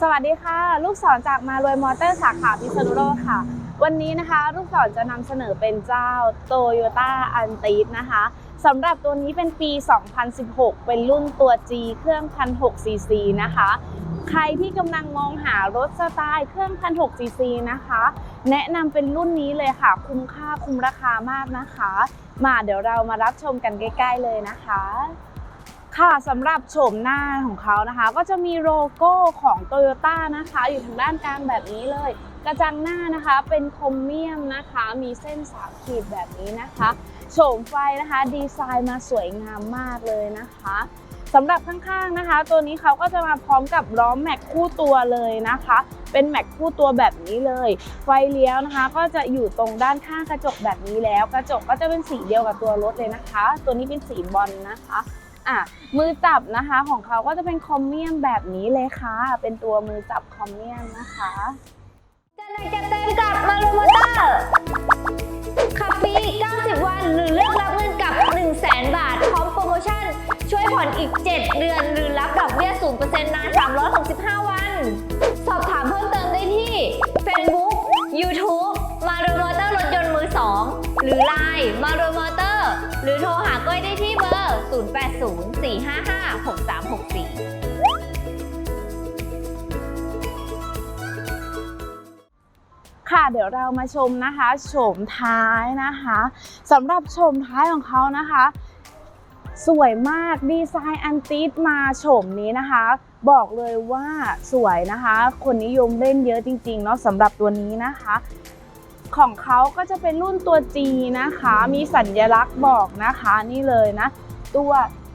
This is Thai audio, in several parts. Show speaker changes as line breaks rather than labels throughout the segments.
สวัสดีค่ะ ลูกศรจากมารวยมอเตอร์สาขาพิษณุโลกค่ะ วันนี้นะคะ ลูกศรจะนำเสนอเป็นเจ้า Toyota a n t i สนะคะสำหรับตัวนี้เป็นปี 2016 เป็นรุ่นตัว G เครื่อง 1,600 cc นะคะ ใครที่กำลังมองหารถสไตล์เครื่อง 1,600 cc นะคะ แนะนำเป็นรุ่นนี้เลยค่ะ คุ้มค่าคุ้มราคามากนะคะ มาเดี๋ยวเรามารับชมกันใกล้ ๆ เลยนะคะ ค่ะสำหรับโฉมหน้าของเขานะคะ ก็จะมีโลโก้ของ Toyota นะคะ อยู่ทางด้านกลางแบบนี้เลย กระจังหน้านะคะเป็นโครเมียมนะคะ มีเส้นสามขีดแบบนี้นะคะโฉมไฟนะคะ ดีไซน์มาสวยงามมากเลยนะคะสำหรับข้างๆนะคะ ตัวนี้เขาก็จะมาพร้อมกับล้อแม็กคู่ตัวเลยนะคะ เป็นแม็กคู่ตัวแบบนี้เลย ไฟเลี้ยวนะคะ ก็จะอยู่ตรงด้านข้างกระจกแบบนี้แล้ว กระจกก็จะเป็นสีเดียวกับตัวรถเลยนะคะ ตัวนี้เป็นสีบอลนะคะ อะมือจับนะคะของเขาก็จะเป็นคอมเมียมแบบนี้เลยค่ะ เป็นตัวมือจับคอมเมียมนะคะ
จะหนักจะเต็มกับมารูมอเตอร์ขับฟรี90 วันหรือเลือกรับเงินกับ 1 0 0 0 0แบาท พร้อมโปรโมชั่น ช่วยผ่อนอีก 7 เดือน หรือรับดอกเบี้ย 0%นาน 365 วัน สอบถามเพิ่มเติมได้ที่ Facebook YouTube มารูมอเตอร์รถยนต์มือ 2 หรือ Line มารูมอ 0804556364
ค่ะเดี๋ยวเรามาชมนะคะโฉมท้ายนะคะสำหรับโฉมท้ายของเขานะคะ สวยมากดีไซน์อันติสมาโฉมนี้นะคะ บอกเลยว่าสวยนะคะ คนนิยมเล่นเยอะจริงๆเนาะสำหรับตัวนี้นะคะ ของเขาก็จะเป็นรุ่นตัว G นะคะ มีสัญลักษณ์บอกนะคะนี่เลยนะ ตัว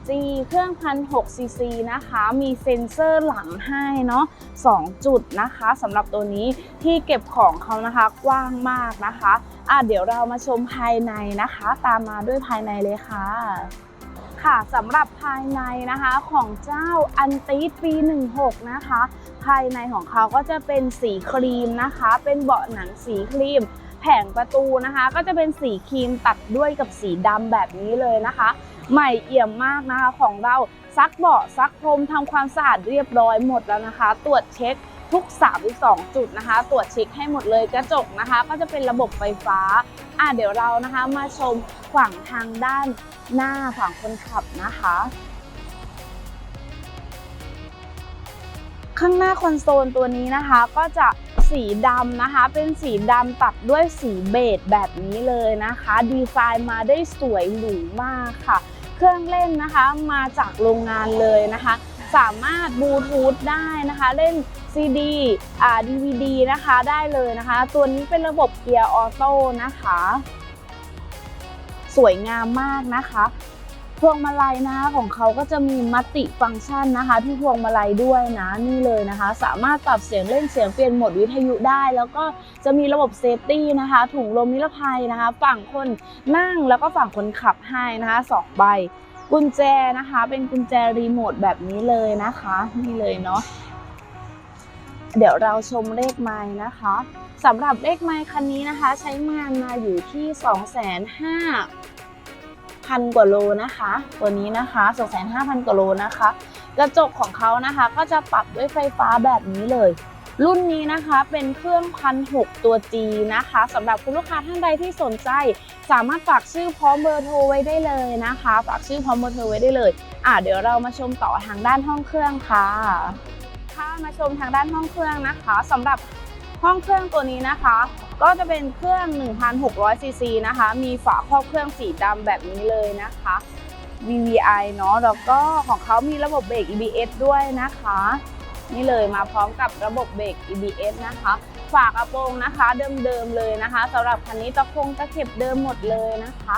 G เครื่องพันหกซีซีนะคะ มีเซ็นเซอร์หลังให้เนาะ2จุดนะคะสำหรับตัวนี้ที่เก็บของเขานะคะกว้างมากนะคะอะเดี๋ยวเรามาชมภายในนะคะ ตามมาด้วยภายในเลยค่ะค่ะสำหรับภายในนะคะของเจ้าอันตีปี 16 นะคะ ภายในของเขาก็จะเป็นสีครีมนะคะ เป็นเบาะหนังสีครีม แผงประตูนะคะ ก็จะเป็นสีครีมตัดด้วยกับสีดำแบบนี้เลยนะคะ ใหม่เอี่ยมมากนะคะของเราซักเบาะซักพรมทำความสะอาดเรียบร้อยหมดแล้วนะคะ ตรวจเช็คทุก 32 จุดนะคะ ตรวจเช็คให้หมดเลยกระจกนะคะ ก็จะเป็นระบบไฟฟ้า อะเดี๋ยวเรานะคะมาชมฝั่งทางด้านหน้าฝั่งคนขับนะคะ ข้างหน้าคอนโซลตัวนี้นะคะก็จะ สีดำนะคะ เป็นสีดำตัดด้วยสีเบจแบบนี้เลยนะคะ ดีไซน์มาได้สวยหรูมากค่ะ เครื่องเล่นนะคะมาจากโรงงานเลยนะคะ สามารถบลูทูธได้นะคะ เล่น CD อ่า DVD นะคะได้เลยนะคะ ตัวนี้เป็นระบบเกียร์ออโต้นะคะ สวยงามมากนะคะ พวงมาลัยนะคะของเขาก็จะมีมัลติฟังก์ชันนะคะ ที่พวงมาลัยด้วยนะนี่เลยนะคะ สามารถปรับเสียงเล่นเสียงเปลี่ยนโหมดวิทยุได้ แล้วก็จะมีระบบเซฟตี้นะคะ ถุงลมนิรภัยนะคะ ฝั่งคนนั่งแล้วก็ฝั่งคนขับให้นะคะสองใบกุญแจนะคะ เป็นกุญแจรีโมทแบบนี้เลยนะคะนี่เลยเนาะเดี๋ยวเราชมเลขไม้นะคะสำหรับเลขไม้คันนี้นะคะ ใช้งานมาอยู่ที่ 2 5 0 0 0 พันกว่าโลนะคะ ตัวนี้นะคะ2,500กว่าโลนะคะ กระจกของเขานะคะก็จะปรับด้วยไฟฟ้าแบบนี้เลย รุ่นนี้นะคะเป็นเครื่องพันหกตัว G นะคะสำหรับคุณลูกค้าท่านใดที่สนใจ สามารถฝากชื่อพร้อมเบอร์โทรไว้ได้เลยนะคะ ฝากชื่อพร้อมเบอร์โทรไว้ได้เลย อะเดี๋ยวเรามาชมต่อทางด้านห้องเครื่องค่ะค่ะมาชมทางด้านห้องเครื่องนะคะสำหรับ ห้องเครื่องตัวนี้นะคะ ก็จะเป็นเครื่อง 1,600 ซีซีนะคะ มีฝาครอบเครื่องสีดำแบบนี้เลยนะคะ VVI เนาะแล้วก็ของเขามีระบบเบรก EBS ด้วยนะคะ นี่เลยมาพร้อมกับระบบเบรก EBS นะคะ ฝากระโปรงนะคะเดิมๆเลยนะคะสำหรับคันนี้ตะคงตะเข็บเดิมหมดเลยนะคะ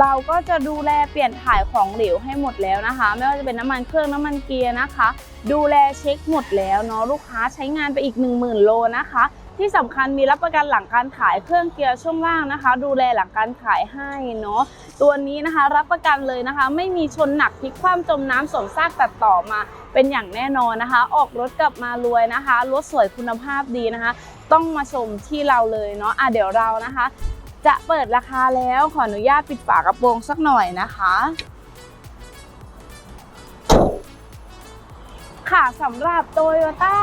เราก็จะดูแลเปลี่ยนถ่ายของเหลวให้หมดแล้วนะคะ ไม่ว่าจะเป็นน้ำมันเครื่องน้ำมันเกียร์นะคะ ดูแลเช็คหมดแล้วเนาะลูกค้าใช้งานไปอีก 10,000โลนะคะ ที่สำคัญมีรับประกันหลังการขายเครื่องเกียร์ช่วงล่างนะคะ ดูแลหลังการขายให้เนาะตัวนี้นะคะรับประกันเลยนะคะ ไม่มีชนหนักพลิกคว่ำจมน้ำสมซากตัดต่อมาเป็นอย่างแน่นอนนะคะ ออกรถกลับมารวยนะคะรถสวยคุณภาพดีนะคะ ต้องมาชมที่เราเลยเนาะอะเดี๋ยวเรานะคะ จะเปิดราคาแล้วขออนุญาตปิดฝากระโปรงสักหน่อยนะคะค่ะสำหรับ Toyota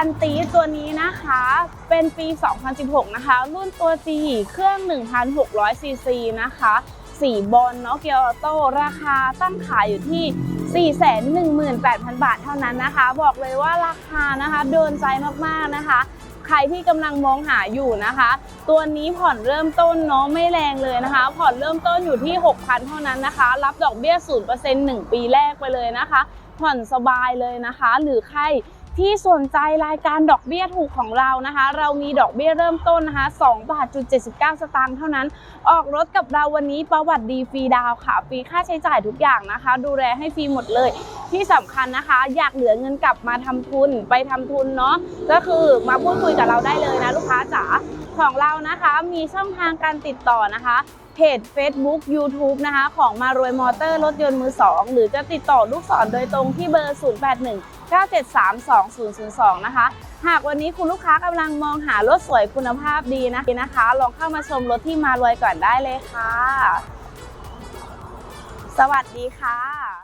อันตีตัวนี้นะคะ เป็นปี 2016 นะคะ รุ่นตัว G เครื่อง 1,600 ซีซีนะคะสีบอลเนาะเกียร์โต้ราคาตั้งขายอยู่ที่ 418,000 บาทเท่านั้นนะคะ บอกเลยว่าราคานะคะโดนใจมากๆนะคะ ใครที่กำลังมองหาอยู่นะคะ ตัวนี้ผ่อนเริ่มต้นเนาะไม่แรงเลยนะคะ ผ่อนเริ่มต้นอยู่ที่ 6,000 เท่านั้นนะคะ รับดอกเบี้ย 0% 1 ปีแรกไปเลยนะคะ ผ่อนสบายเลยนะคะ หรือใคร ที่สนใจรายการดอกเบี้ยถูกของเรานะคะ เรามีดอกเบี้ยเริ่มต้นนะคะ2บาทจุด79 สตางค์เท่านั้น ออกรถกับเราวันนี้ประวัติดีฟรีดาวค่ะฟรีค่าใช้จ่ายทุกอย่างนะคะ ดูแลให้ฟรีหมดเลย ที่สำคัญนะคะ อยากเหลือเงินกลับมาทำทุนไปทำทุนเนาะก็คือมาพูดคุยกับเราได้เลยนะลูกค้าจ๋าของเรานะคะมีช่องทางการติดต่อนะคะเพจ Facebook YouTube นะคะ ของมารวยมอเตอร์รถยนต์มือ 2 หรือจะติดต่อลูกศรโดยตรงที่เบอร์ 081 973 2002 นะคะ หากวันนี้คุณลูกค้ากำลังมองหารถสวยคุณภาพดีนะคะ ลองเข้ามาชมรถที่มารวยก่อนได้เลยค่ะ สวัสดีค่ะ